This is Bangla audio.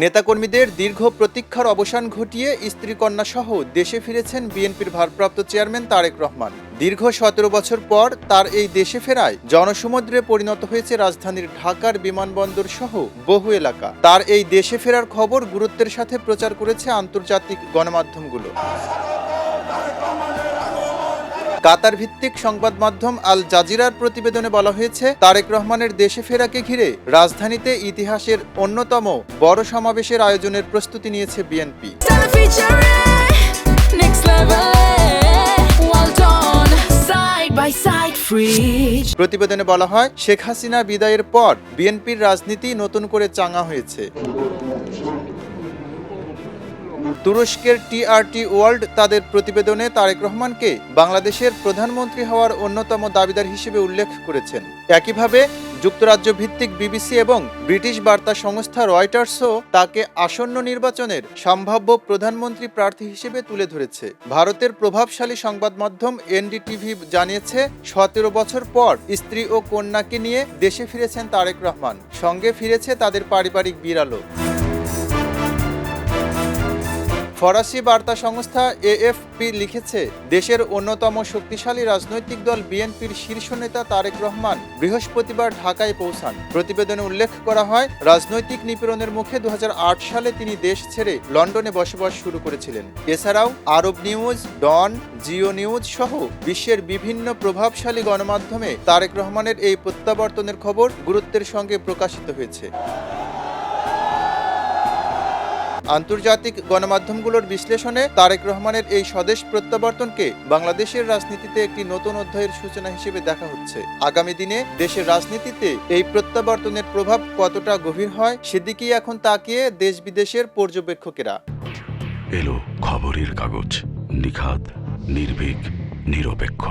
নেতাকর্মীদের দীর্ঘ প্রতীক্ষার অবসান ঘটিয়ে স্ত্রী কন্যা সহ দেশে ফিরেছেন বিএনপির ভারপ্রাপ্ত চেয়ারম্যান তারেক রহমান। দীর্ঘ সতেরো বছর পর তার এই দেশে ফেরায় জনসমুদ্রে পরিণত হয়েছে রাজধানীর ঢাকার বিমানবন্দর সহ বহু এলাকা। তার এই দেশে ফেরার খবর গুরুত্বের সাথে প্রচার করেছে আন্তর্জাতিক গণমাধ্যমগুলো। কাতার ভিত্তিক সংবাদ মাধ্যম আল জাজিরার প্রতিবেদনে বলা হয়েছে তারেক রহমানের দেশে ফেরাকে ঘিরে রাজধানীতে ইতিহাসের অন্যতম বড় সমাবেশের আয়োজনের প্রস্তুতি নিয়েছে বিএনপি. প্রতিবেদনে বলা হয় শেখ হাসিনা বিদায়ের পর বিএনপির রাজনীতি নতুন করে চাঙা হয়েছে তুরস্কের টিআরটি ওয়ার্ল্ড তাদের প্রতিবেদনে তারেক রহমানকে বাংলাদেশের প্রধানমন্ত্রী হওয়ার অন্যতম দাবিদার হিসেবে উল্লেখ করেছেন। একইভাবে যুক্তরাজ্য ভিত্তিক বিবিসি এবং ব্রিটিশ বার্তা সংস্থা রয়টার্সও তাকে আসন্ন নির্বাচনের সম্ভাব্য প্রধানমন্ত্রী প্রার্থী হিসেবে তুলে ধরেছে। ভারতের প্রভাবশালী সংবাদ মাধ্যম এনডিটিভি জানিয়েছে, সতেরো বছর পর স্ত্রী ও কন্যাকে নিয়ে দেশে ফিরেছেন তারেক রহমান। সঙ্গে ফিরেছে তাদের পারিবারিক বিড়ালও। ফরাসি বার্তা সংস্থা এএফপি লিখেছে, দেশের অন্যতম শক্তিশালী রাজনৈতিক দল বিএনপির শীর্ষ নেতা তারেক রহমান বৃহস্পতিবার ঢাকায় পৌঁছান। প্রতিবেদনে উল্লেখ করা হয়, রাজনৈতিক নিপীড়নের মুখে দু হাজার আট সালে তিনি দেশ ছেড়ে লন্ডনে বসবাস শুরু করেছিলেন। এছাড়াও Arab News, Dawn, Geo news সহ বিশ্বের বিভিন্ন প্রভাবশালী গণমাধ্যমে তারেক রহমানের এই প্রত্যাবর্তনের খবর গুরুত্বের সঙ্গে প্রকাশিত হয়েছে। আন্তর্জাতিক গণমাধ্যমগুলোর বিশ্লেষণে তারেক রহমানের এই স্বদেশ প্রত্যাবর্তনকে বাংলাদেশের রাজনীতিতে একটি নতুন অধ্যায়ের সূচনা হিসেবে দেখা হচ্ছে। আগামী দিনে দেশের রাজনীতিতে এই প্রত্যাবর্তনের প্রভাব কতটা গভীর হয় সেদিকেই এখন তাকিয়ে দেশ বিদেশের পর্যবেক্ষকেরা। এলো খবরের কাগজ নিখাত নির্ভীক, নিরপেক্ষ।